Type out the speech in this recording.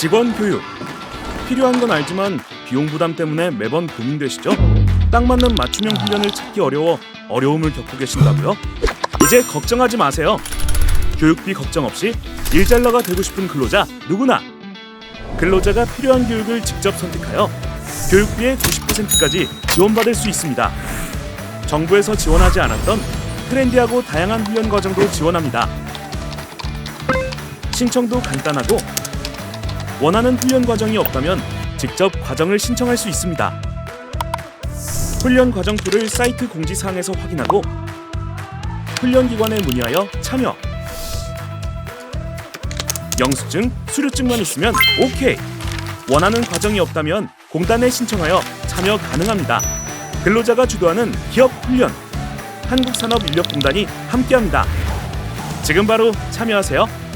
직원 교육 필요한 건 알지만 비용 부담 때문에 매번 고민되시죠? 딱 맞는 맞춤형 훈련을 찾기 어려워 어려움을 겪고 계신다고요? 이제 걱정하지 마세요. 교육비 걱정 없이 일잘러가 되고 싶은 근로자 누구나 근로자가 필요한 교육을 직접 선택하여 교육비의 90%까지 지원받을 수 있습니다. 정부에서 지원하지 않았던 트렌디하고 다양한 훈련 과정도 지원합니다. 신청도 간단하고 원하는 훈련 과정이 없다면 직접 과정을 신청할 수 있습니다. 훈련 과정표를 사이트 공지사항에서 확인하고 훈련 기관에 문의하여 참여. 영수증, 수료증만 있으면 오케이. 원하는 과정이 없다면 공단에 신청하여 참여 가능합니다. 근로자가 주도하는 기업 훈련. 한국산업인력공단이 함께합니다. 지금 바로 참여하세요.